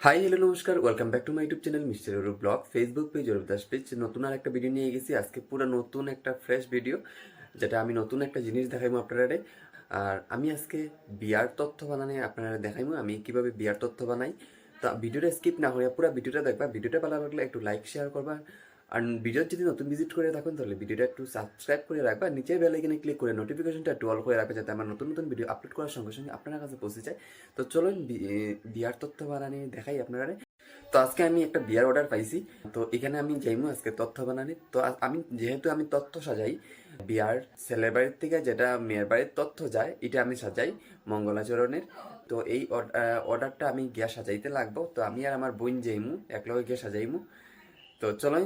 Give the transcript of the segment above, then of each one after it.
High hello নমস্কার। Welcome back to my YouTube channel mister Arup blog Facebook page Arup Das page নতুন আর একটা video নিয়ে গেছি আজকে পুরো নতুন একটা ফ্রেশ ভিডিও যেটা আমি নতুন একটা জিনিস দেখাইবো আপনারা আর আমি আজকে বিয়ার তথ্য বানানে আপনারা দেখাইবো আমি কীভাবে বিয়ার তথ্য বানাই। তা ভিডিওটা স্কিপ না হয়ে পুরো ভিডিওটা দেখবা, ভিডিওটা ভালো লাগলে একটু লাইক, শেয়ার করবা। আর ভিডিও যদি নতুন ভিজিট করে থাকুন, তাহলে ভিডিওটা একটু সাবস্ক্রাইব করে রাখবা। নিচের বেল আইকনে ক্লিক করে নোটিফিকেশনটা একটু অল করে রাখবে, যাতে আমার নতুন নতুন ভিডিও আপলোড করার সঙ্গে সঙ্গে আপনার কাছে পৌঁছে যায়। তো চলুন বিয়ার তথ্য বানানি দেখাই আপনারা তো আজকে আমি একটা বিয়ার অর্ডার পাইছি। তো এখানে আমি যাইমু আজকে তথ্য বানানি। তো আমি যেহেতু আমি তথ্য সাজাই বিয়ার ছেলের বাড়ির থেকে যেটা মেয়ের বাড়ির তথ্য যায়, এটা আমি সাজাই মঙ্গলাচরণের। তো এই অর্ডারটা আমি গিয়া সাজাইতে লাগবো। তো আমি আর আমার বোন যাইমু, একলগে গিয়ে সাজাইমু। তো চলো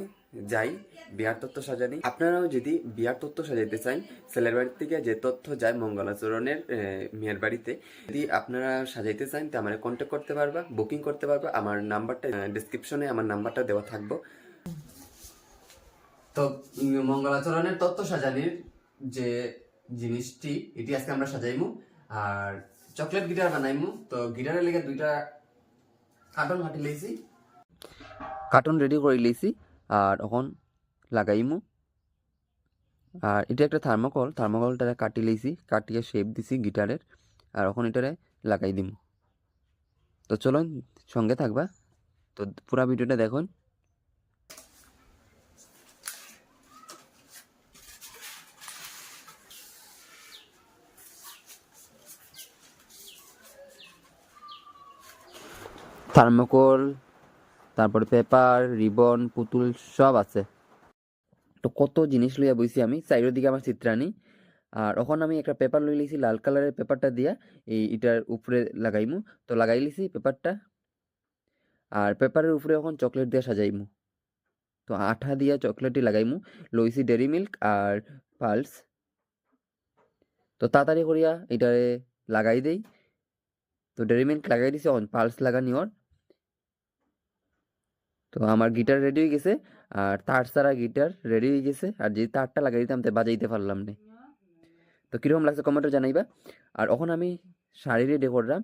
যাই বিয়ার তথ্য সাজানি। আপনারাও যদি বিয়ার তথ্য সাজাইতে চান ছেলের বাড়ির থেকে যে তথ্য যায় মঙ্গলাচরণের মেয়ের বাড়িতে যদি আপনারা সাজাইতে চান তো আমার কন্ট্যাক্ট করতে পারবা বুকিং করতে পারবা। আমার নাম্বারটা ডিসক্রিপশনে আমার নাম্বারটা দেওয়া থাকব। তো মঙ্গলাচরণের তত্ত্ব সাজানির যে জিনিসটি এটি আজকে আমরা সাজাইমু। আর চকলেট গিটার বানাইমু। তো গিটারের লেগে দুইটা কার্টন হাঁটি লইছি। কার্টন রেডি করে লইছি। আর এখন লাগাইমু। আর এটা একটা থার্মোকল থার্মোকলটা কাটি লইছি, কাটিয়ে শেপ দিছি গিটারের, আর এখন এটারে লাগাই দিমু। তো চলুন, সঙ্গে থাকবা। তো পুরা ভিডিওটা দেখুন। থার্মোকল তারপরে পেপার, রিবন, পুতুল সব আছে। তো কত জিনিস লইয়া বইছি আমি। সাইডের দিকে আমার চিত্রানি আর এখন আমি একটা পেপার লই লিছি লাল কালারের পেপারটা দিয়া এই এটার উপরে লাগাইমু। তো লাগাই লিছি পেপারটা। আর পেপারের উপরে এখন চকলেট দিয়ে সাজাইমু। তো আঠা দিয়া চকলেটই লাগাইমু। লইছি ডেরি মিল্ক আর পালস। তো তাড়াতাড়ি করিয়া এটারে লাগাই দেই। তো ডেরি মিল্ক লাগাই দিছি, এখন পালস লাগানি ওর। তো আমার গিটার রেডি হয়ে গেছে, আর তার ছাড়া গিটার রেডি হয়ে গেছে, আর যে তারটা লাগাই দিতাম তো বাজাইতে পারলাম না। তো কীরকম লাগছে কমেন্টে জানাইবা। আর এখন আমি শাড়ি রেডি করলাম।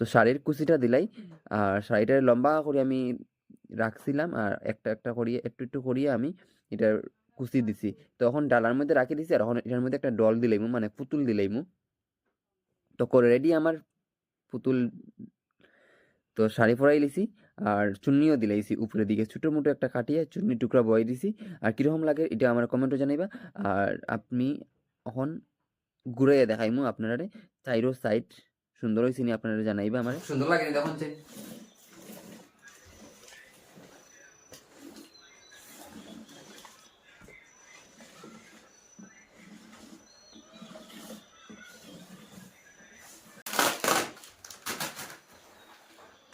তো শাড়ির কুচিটা দিলাই, আর শাড়িটা লম্বা করে আমি রাখছিলাম, আর একটা একটা করিয়ে, একটু একটু করিয়ে আমি এটার কুচি দিছি। তো এখন ডালার মধ্যে রাখি দিছি, আর এখন এটার মধ্যে একটা ডল দিলাইমু মানে পুতুল দিলাইমু। তো করে রেডি আমার পুতুল। তো শাড়ি পরাই লিছি। আর চুন্নিও দিলাইছি উপরের দিকে। ছোটো মোটো একটা কাটিয়ে চুন্নি টুকরা বয়ে দিছি। আর কীরকম লাগে এটা আমার কমেন্টও জানাইবা। আর আপনি এখন ঘুরে দেখাইমু আপনারা চাইরো সাইড সুন্দর হয়েছে আপনারা জানাইবা আমার। সুন্দর লাগে দেখুন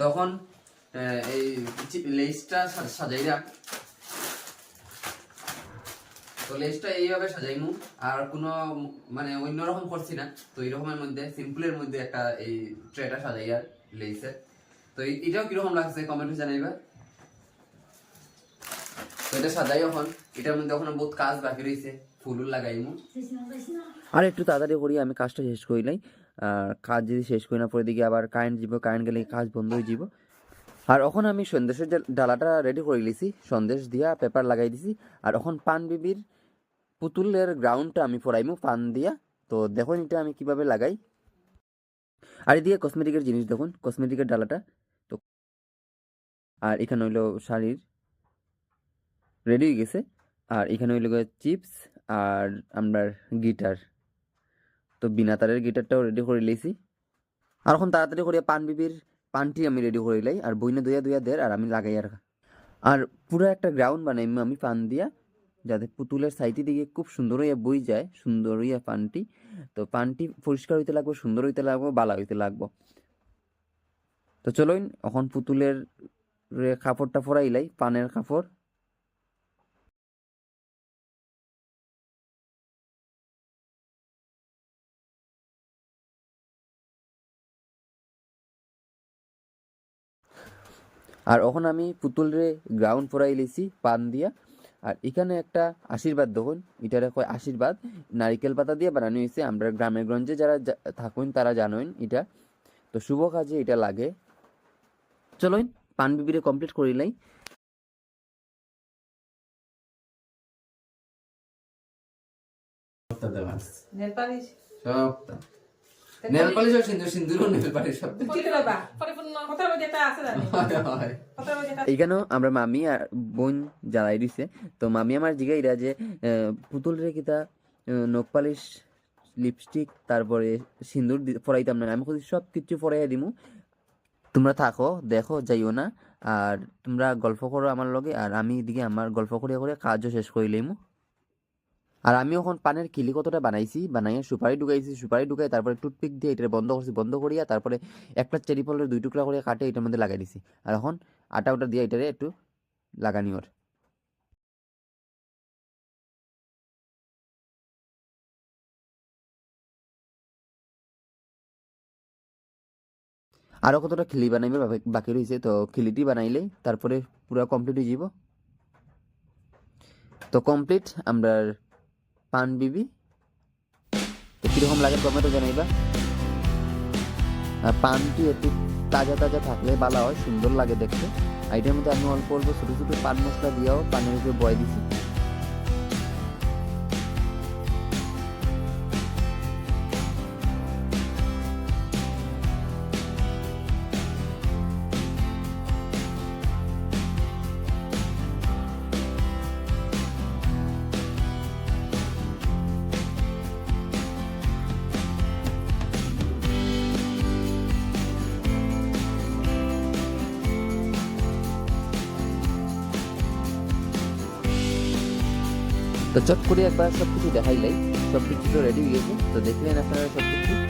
তখন এই লেসটা তো লেসটা এইভাবে সাজাইমু, আর কোনো মানে অন্যরকম করছি না। তো এই রকমের মধ্যে, সিম্পলের মধ্যে একটা এই ট্রেটা সাজাই আর লেসের তো এটাও লাগছে কমেন্টে জানাইবা। তো এটা সাজাই এখন। এটার মধ্যে এখন বহুত কাজ বাকি রয়েছে ফুল লাগাইমু। আর একটু তাড়াতাড়ি করি, আমি কাজটা শেষ করিলাই আর কাজ যদি শেষ করি না পরে দিকে আবার কারেন্ট যাব কারেন্ট গেলে কাজ বন্ধ হয়ে যাব। আর এখন আমি সন্দেশের ডালাটা রেডি করে লিছি সন্দেশ দিয়া পেপার লাগাই দিছি। আর এখন পান বিবির পুতুলের গ্রাউন্ডটা আমি ফরাইমু পান দিয়া। তো দেখুন এটা আমি কীভাবে লাগাই। আর এদিকে কসমেটিকের জিনিস দেখুন কসমেটিকের ডালাটা। তো আর এখানে হইল শাড়ির রেডি হয়ে গেছে। আর এখানে হইল চিপস আর আমরা গিটার তো বিনা তারের গিটারটাও রেডি করে লইছি আর এখন তাড়াতাড়ি করে পান বিবির পানটি আমি রেডি করে লাই, আর বইনে দইয়া দইয়া দের আর আমি লাগাই আর। আর পুরো একটা গ্রাউন্ড বানাই আমি পান দিয়া, যাতে পুতুলের সাইটি দিকে খুব সুন্দর হইয়া বই যায়, সুন্দর হইয়া পানটি। তো পানটি পরিষ্কার হইতে লাগবো, সুন্দর হইতে লাগবো, বালা হইতে লাগবো। তো চলুন, এখন পুতুলের কাপড়টা ফরাইলাই পানের কাপড়। আর ওখানে আমি পুতুলরে গ্রাউন্ড ফরাই লিছি পান দিয়া। আর এখানে একটা আশীর্বাদ দেখুন এটারে কয় আশীর্বাদ? নারিকেল পাতা দিয়ে বানানো হয়েছে আমরা গ্রামে গঞ্জে যারা থাকুন তারা জানেন এটা। তো শুভ কাজে এটা লাগে। চলুন পান বিবিরে কমপ্লিট করিলাই নেল পালিশ সবটা নেল পালিশ আর সিন্দুর সিন্দুর নেল পালিশ কথার এইখানেও আমরা মামি আর বোন জ্বালাই দিছে। তো মামি আমার জিগাইরা যে আহ, পুতুল রে কিতা নখ পালিশ লিপস্টিক তারপরে সিন্দুর ফরাইতাম না। আমি খুঁজি সব কিছু ফরাইয়া দিমু। তোমরা থাকো দেখো যাইও না। আর তোমরা গল্প করো আমার লগে। আর আমি এদিকে আমার গল্প করিয়া করে কাজও শেষ করে লইমু। আর আমি এখন পানের কিলি কতটা বানাইছি, বানাইয়া সুপারি ঢুকাইছি, সুপারি ঢুকাই তারপরে টুথপিক দিয়ে এটা বন্ধ করছি, বন্ধ করিয়া তারপরে একটা চেরি ফলের দুই টুকরা করে কাটে, এটার মধ্যে লাগাই দিছি। আর এখন আটা উটা দিয়ে এটারে একটু লাগানি ওর। আরও কতটা খিলি বানাইবে বাকি রয়েছে তো খিলিটি বানাইলে তারপরে পুরো কমপ্লিট হয়ে যাব তো কমপ্লিট আমরা পান বিবি? তো কীরকম লাগে টমেটো জানাইবা? পানটি একটু তাজা তাজা থাকলে ভালো হয়, সুন্দর লাগে দেখতে। আর এটার মধ্যে আমি অল্প অল্প ছোটো ছোটো পান মশলা দিয়েও পানের উপরে বয় দিছি। তো চট করে একবার সব কিছু দেখাইলাই সব কিছু তো রেডি হয়ে গেছে। তো দেখলেন আপনারা সব কিছু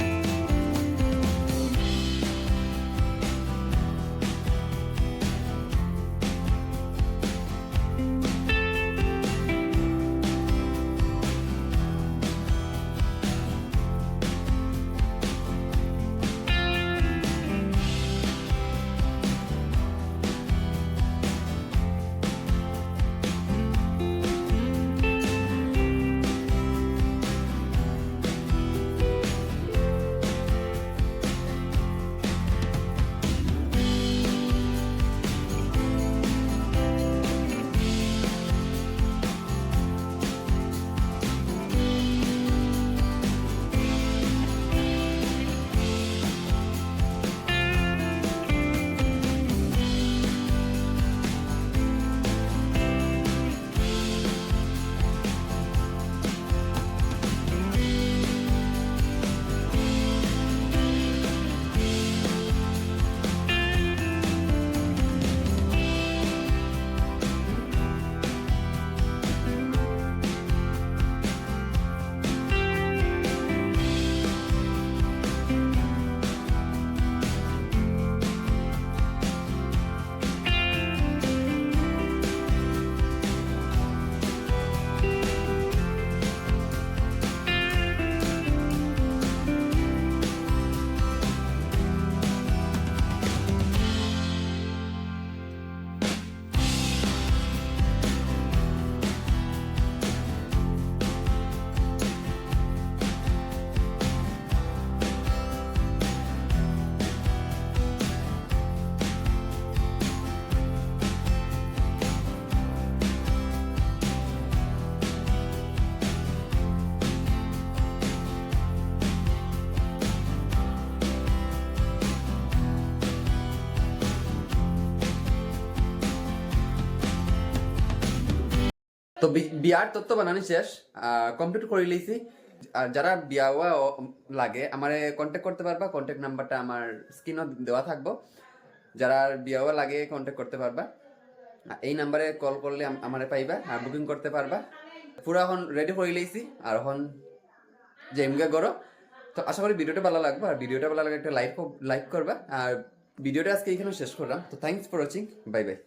তো বিয়ার তত্ত্ব বানানি শেষ কমপ্লিট করে লিছি। আর যারা বিয়া লাগে, আমার কন্ট্যাক্ট করতে পারবা কন্ট্যাক্ট নাম্বারটা আমার স্ক্রিনও দেওয়া থাকব। যারা বিয়া লাগে কন্ট্যাক্ট করতে পারবা। এই নাম্বারে কল করলে আমার পাইবা আর বুকিং করতে পারবা। পুরো এখন রেডি করে লিছি আর এখন জেমগে করো তো আশা করি ভিডিওটা ভালো লাগবে আর ভিডিওটা ভালো লাগে একটা লাইক লাইক করবা। আর ভিডিওটা আজকে এখানে শেষ করলাম। তো thanks for watching bye bye